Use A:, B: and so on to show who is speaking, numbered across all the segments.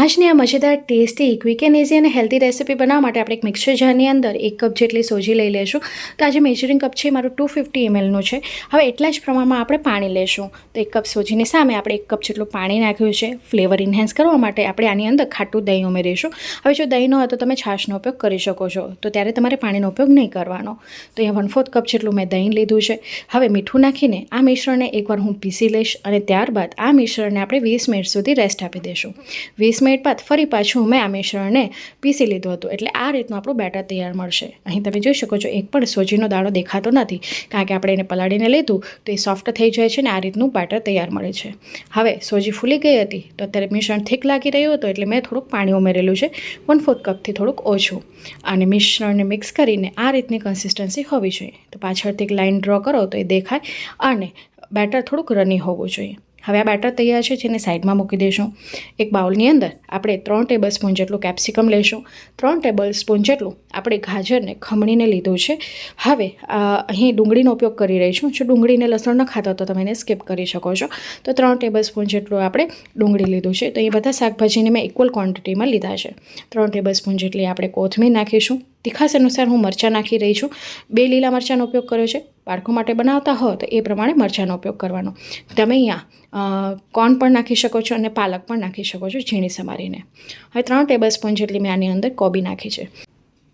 A: આજની આ મજેદાર, ટેસ્ટી, ક્વિક એન્ડ ઇઝી અને હેલ્ધી રેસીપી બનાવવા માટે આપણે એક મિક્સર જારની અંદર એક કપ જેટલી સોજી લઈ લેશું તો આજે મેજરિંગ કપ છે મારું ટુ ફિફ્ટી એમએલનું છે. હવે એટલા જ પ્રમાણમાં આપણે પાણી લેશું તો એક કપ સોજીની સામે આપણે એક કપ જેટલું પાણી નાખ્યું છે. ફ્લેવર ઇન્હેન્સ કરવા માટે આપણે આની અંદર ખાટું દહીં ઉમેરીશું. હવે જો દહીં ન હોય તો તમે છાશનો ઉપયોગ કરી શકો છો. તો ત્યારે તમારે પાણીનો ઉપયોગ નહીં કરવાનો. તો અહીંયા વન ફોર્થ કપ જેટલું મેં દહીં લીધું છે. હવે મીઠું નાખીને આ મિશ્રણને એકવાર હું પીસી લઈશ અને ત્યારબાદ આ મિશ્રણને આપણે વીસ મિનિટ સુધી રેસ્ટ આપી દઈશું. વીસ મિનિટ બાદ ફરી પાછું મેં આ મિશ્રણને પીસી લીધું હતું. એટલે આ રીતનું આપણું બેટર તૈયાર મળશે. અહીં તમે જોઈ શકો છો, એક પણ સોજીનો દાણો દેખાતો નથી. કારણ કે આપણે એને પલાળીને લીધું, તો એ સોફ્ટ થઈ જાય છે ને આ રીતનું બેટર તૈયાર મળે છે. હવે સોજી ફૂલી ગઈ હતી, તો અત્યારે મિશ્રણ થીક લાગી રહ્યું હતું, એટલે મેં થોડુંક પાણી ઉમેરેલું છે, વન ફોર્થ કપથી થોડુંક ઓછું. અને મિશ્રણને મિક્સ કરીને આ રીતની કન્સિસ્ટન્સી હોવી જોઈએ. તો પાછળથી એક લાઇન ડ્રો કરો તો એ દેખાય અને બેટર થોડુંક રની હોવું જોઈએ. હવે આ બેટર તૈયાર છે, જેને સાઈડમાં મૂકી દઈશું એક બાઉલની અંદર આપણે ત્રણ ટેબલ સ્પૂન જેટલું કેપ્સિકમ લઈશું ત્રણ ટેબલ સ્પૂન જેટલું આપણે ગાજરને ખમણીને લીધું છે. હવે અહીં ડુંગળીનો ઉપયોગ કરી રહી છું. જો ડુંગળીને લસણ ન ખાતા તો તમે એને સ્કીપ કરી શકો છો. તો ત્રણ ટેબલ સ્પૂન જેટલું આપણે ડુંગળી લીધું છે. તો એ બધા શાકભાજીને મેં ઇક્વલ ક્વોન્ટિટીમાં લીધા છે. ત્રણ ટેબલ સ્પૂન જેટલી આપણે કોથમીર નાખીશું. તીખાસ અનુસાર હું મરચાં નાખી રહી છું. બે લીલા મરચાંનો ઉપયોગ કર્યો છે. બાળકો માટે બનાવતા હો તો એ પ્રમાણે મરચાંનો ઉપયોગ કરવાનો. તમે અહીંયા કોર્ન પણ નાખી શકો છો અને પાલક પણ નાખી શકો છો ઝીણી સમારીને. હવે ત્રણ ટેબલ સ્પૂન જેટલી મેં આની અંદર કોબી નાખી છે.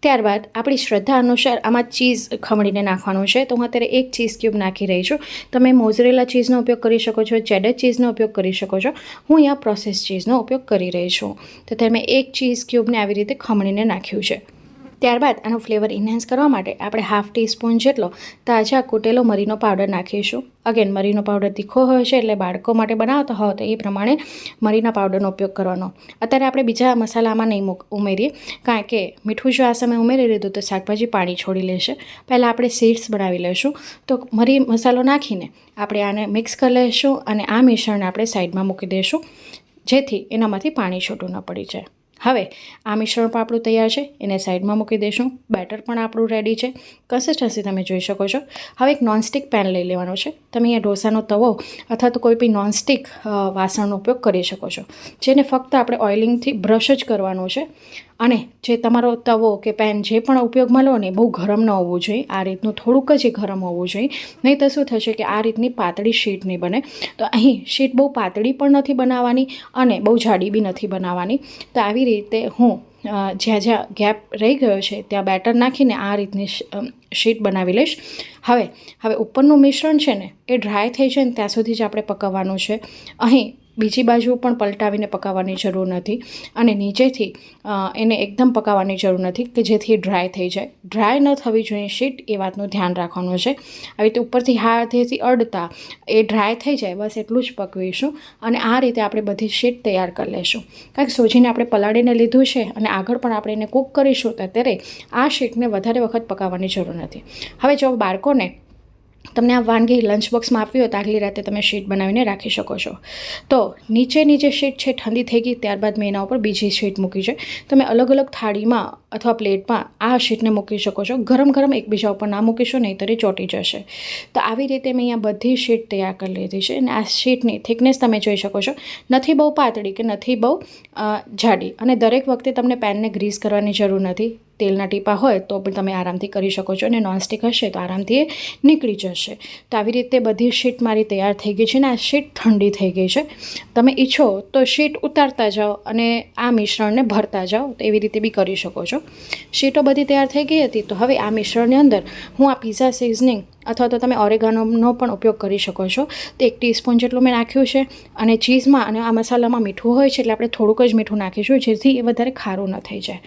A: ત્યારબાદ આપણી શ્રદ્ધા અનુસાર આમાં ચીઝ ખમણીને નાખવાનું છે. તો હું અત્યારે એક ચીઝ ક્યુબ નાખી રહી છું. તમે મોઝરેલા ચીઝનો ઉપયોગ કરી શકો છો, ચેડર ચીઝનો ઉપયોગ કરી શકો છો. હું અહીંયા પ્રોસેસ ચીઝનો ઉપયોગ કરી રહી છું. તો તમે એક ચીઝ ક્યુબને આવી રીતે ખમણીને નાખ્યું છે. ત્યારબાદ આનો ફ્લેવર ઇન્હાન્સ કરવા માટે આપણે હાફ ટીસ્પૂન જેટલો તાજા કૂટેલો મરીનો પાવડર નાખીશું. અગેન મરીનો પાવડર તીખો હોય છે એટલે બાળકો માટે બનાવતા હોય તો એ પ્રમાણે મરીના પાવડરનો ઉપયોગ કરવાનો. અત્યારે આપણે બીજા મસાલામાં નહીં ઉમેરીએ. કારણ કે મીઠું જો આ સમયે ઉમેરી લીધું તો શાકભાજી પાણી છોડી લેશે. પહેલાં આપણે સીડ્સ બનાવી લઈશું તો મરી મસાલો નાખીને આપણે આને મિક્સ કરી લઈશું અને આ મિશ્રણને આપણે સાઈડમાં મૂકી દઈશું જેથી એનામાંથી પાણી છૂટું ન પડી જાય. હવે, આ મિશ્રણ પણ આપણું તૈયાર છે. એને સાઈડમાં મૂકી દઈશું. બેટર પણ આપણું રેડી છે. કન્સિસ્ટન્સી તમે જોઈ શકો છો. હવે એક નોનસ્ટિક પેન લઈ લેવાનો છે. તમે અહીંયા ઢોસાનો તવો અથવા તો કોઈ બી નોનસ્ટિક વાસણનો ઉપયોગ કરી શકો છો. જેને ફક્ત આપણે ઓઇલિંગથી બ્રશ જ કરવાનું છે. અને જે તમારો તવો કે પેન જે પણ ઉપયોગમાં લો ને બહુ ગરમ ન હોવું જોઈએ. આ રીતનું થોડુંક જ ગરમ હોવું જોઈએ. નહીં તો શું થશે કે આ રીતની પાતળી શીટ નહીં બને. તો અહીં શીટ બહુ પાતળી પણ નથી બનાવવાની અને બહુ જાડી બી નથી બનાવવાની. તો આવી રીતે હું જ્યાં જ્યાં ગેપ રહી ગયો છે, ત્યાં બેટર નાખીને આ રીતની શીટ બનાવી લઈશ. હવે હવે ઉપરનું મિશ્રણ છે ને, એ ડ્રાય થઈ જાય ને ત્યાં સુધી જ આપણે પકવવાનું છે. અહીં બીજી બાજુ પણ પલટાવીને પકાવવાની જરૂર નથી અને નીચેથી એને એકદમ પકાવવાની જરૂર નથી કે જેથી ડ્રાય થઈ જાય. ડ્રાય ન થવી જોઈએ શીટ એ વાતનું ધ્યાન રાખવાનું છે. આવી રીતે ઉપરથી હાથેથી અડતા એ ડ્રાય થઈ જાય, બસ એટલું જ પકવીશું અને આ રીતે આપણે બધી શીટ તૈયાર કરી લઈશું કારણ કે સોજીને આપણે પલાળીને લીધું છે અને આગળ પણ આપણે એને કૂક કરીશું તો ત્યારે આ શીટને વધારે વખત પકાવવાની જરૂર નથી. હવે જો બાળકોને તમને આ વાનગી લંચ બોક્સમાં આપવી હોય તો આગલી રાતે તમે શીટ બનાવીને રાખી શકો છો. તો નીચેની જે શીટ છે, ઠંડી થઈ ગઈ, ત્યારબાદ મેં એના ઉપર બીજી શીટ મૂકી છે. તમે અલગ અલગ થાળીમાં અથવા પ્લેટમાં આ શીટને મૂકી શકો છો. ગરમ ગરમ એકબીજા ઉપર ના મૂકીશો, નહીં તો એ ચોંટી જશે. તો આવી રીતે મેં અહીંયા બધી શીટ તૈયાર કરી લીધી છે અને આ શીટની થિકનેસ તમે જોઈ શકો છો. નથી બહુ પાતળી કે નથી બહુ જાડી અને દરેક વખતે તમને પેનને ગ્રીસ કરવાની જરૂર નથી. તેલના ટીપા હોય તો પણ તમે આરામથી કરી શકો છો અને નોનસ્ટિક હશે તો આરામથી નીકળી જશે. તો આવી રીતે બધી શીટ મારી તૈયાર થઈ ગઈ છે અને આ શીટ ઠંડી થઈ ગઈ છે. તમે ઈચ્છો તો શીટ ઉતારતા જાઓ અને આ મિશ્રણને ભરતા જાઓ, તો એવી રીતે બી કરી શકો છો. શીટો બધી તૈયાર થઈ ગઈ હતી, તો હવે આ મિશ્રણની અંદર હું આ પીઝા સિઝનિંગ અથવા તો તમે ઓરેગાનોનો પણ ઉપયોગ કરી શકો છો. તો એક ટીસ્પૂન જેટલું મેં નાખ્યું છે અને ચીઝમાં અને આ મસાલામાં મીઠું હોય છે એટલે આપણે થોડુંક જ મીઠું નાખીશું જેથી એ વધારે ખારું ન થઈ જાય.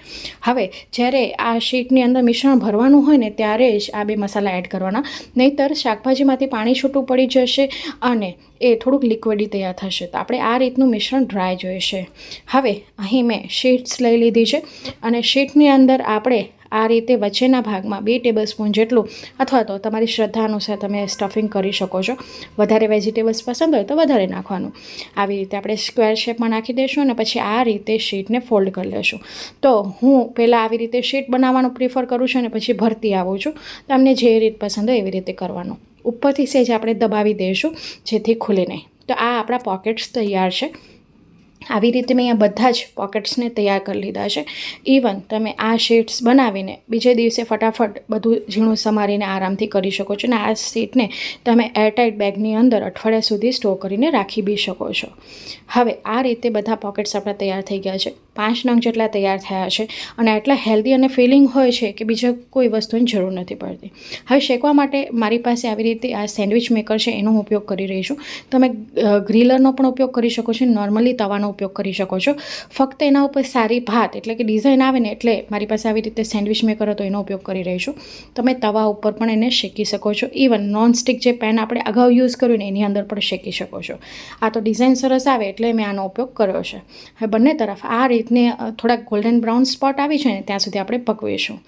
A: હવે જ્યારે આ શીટની અંદર મિશ્રણ ભરવાનું હોય ને ત્યારે જ આ બે મસાલા એડ કરવાના. નહીંતર શાકભાજીમાંથી પાણી છૂટું પડી જશે અને એ થોડુંક લિક્વિડી તૈયાર થશે. તો આપણે આ રીતનું મિશ્રણ ડ્રાય જોઈશે. હવે અહીં મેં શીટ્સ લઈ લીધી છે અને શીટની અંદર આપણે આ રીતે વચ્ચેના ભાગમાં બે ટેબલ સ્પૂન જેટલું અથવા તો તમારી શ્રદ્ધા અનુસાર તમે સ્ટફિંગ કરી શકો છો. વધારે વેજીટેબલ્સ પસંદ હોય તો વધારે નાખવાનું. આવી રીતે આપણે સ્ક્વેર શેપમાં નાખી દઈશું અને પછી આ રીતે શીટને ફોલ્ડ કરી લઈશું તો હું પહેલાં આવી રીતે શીટ બનાવવાનું પ્રિફર કરું છું અને પછી ભરતી આવું છું. તમને જે રીત પસંદ હોય એવી રીતે કરવાનું. ઉપરથી સેજ આપણે દબાવી દઈશું, જેથી ખુલે નહીં. તો આ આપણા પોકેટ્સ તૈયાર છે. આવી રીતે મેં અહીંયા બધા જ પોકેટ્સને તૈયાર કરી લીધા છે. ઇવન તમે આ શીટ્સ બનાવીને બીજે દિવસે ફટાફટ બધું ઝીણું સમારીને આરામથી કરી શકો છો અને આ શીટને તમે એરટાઇટ બેગની અંદર અઠવાડિયા સુધી સ્ટોર કરીને રાખી બી શકો છો. હવે આ રીતે બધા પોકેટ્સ આપણા તૈયાર થઈ ગયા છે. પાંચ નંગ જેટલા તૈયાર થયા છે અને એટલા હેલ્ધી અને ફિલિંગ હોય છે કે બીજા કોઈ વસ્તુની જરૂર નથી પડતી. હવે શેકવા માટે મારી પાસે આવી રીતે આ સેન્ડવિચ મેકર છે, એનો ઉપયોગ કરી રહી છું. તમે ગ્રીલરનો પણ ઉપયોગ કરી શકો છો નોર્મલી તવાનો ઉપયોગ કરી શકો છો. ફક્ત એના ઉપર સારી ભાત એટલે કે ડિઝાઇન આવે ને એટલે મારી પાસે આવી રીતે સેન્ડવિચ મેકર હતો, એનો ઉપયોગ કરી રહી છું. તમે તવા ઉપર પણ એને શેકી શકો છો. ઇવન નોનસ્ટિક જે પેન આપણે અગાઉ યુઝ કર્યું ને, એની અંદર પણ શેકી શકો છો. આ તો ડિઝાઇન સરસ આવે એટલે મેં આનો ઉપયોગ કર્યો છે. હવે બંને તરફ આ રીતને અ, થોડાક ગોલ્ડન બ્રાઉન સ્પોટ આવી છે ને ત્યાં સુધી આપણે પકવીશું.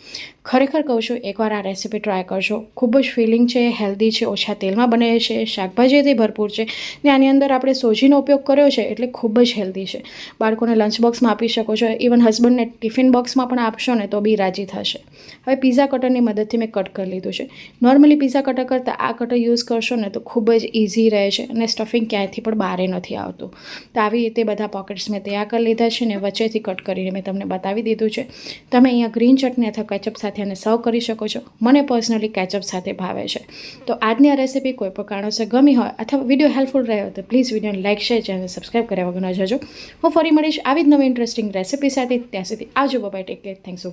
A: ખરેખર કહું છું એકવાર આ રેસીપી ટ્રાય કરજો. ખૂબ જ ફિલિંગ છે હેલ્ધી છે ઓછા તેલમાં બને છે શાકભાજીથી ભરપૂર છે ને આની અંદર આપણે સોજીનો ઉપયોગ કર્યો છે એટલે ખૂબ જ હેલ્ધી છે. બાળકોને લંચ બોક્સમાં આપી શકો છો ઇવન હસબન્ડને ટિફિન બોક્સમાં પણ આપશો ને તો બી રાજી થશે. હવે પીઝા કટરની મદદથી મેં કટ કરી લીધું છે. નોર્મલી પીઝા કટર કરતાં આ કટર યુઝ કરશો ને તો ખૂબ જ ઇઝી રહે છે અને સ્ટફિંગ ક્યાંયથી પણ બહારે નથી આવતું. તો આવી રીતે બધા પોકેટ્સ મેં તૈયાર કરી લીધા છે ને વચ્ચેથી કટ કરીને મેં તમને બતાવી દીધું છે. તમે અહીંયા ગ્રીન ચટણી અથવા કેચઅપ સાથે આને સર્વ કરી શકો છો. મને પર્સનલી કેચઅપ સાથે ભાવે છે. તો આજની આ રેસીપી કોઈ પણ કારણોસર ગમી હોય અથવા વીડિયો હેલ્પફુલ રહ્યો તો પ્લીઝ વિડીયોને લાઇક શેર ચેનલ સબસ્ક્રાઈબ કર્યા વગર ન જજો. હું ફરી મળીશ આવી જ નવી ઇન્ટરેસ્ટિંગ રેસીપી સાથે. ત્યાં સુધી આવજો બાય ટેક કેર થેન્ક્સ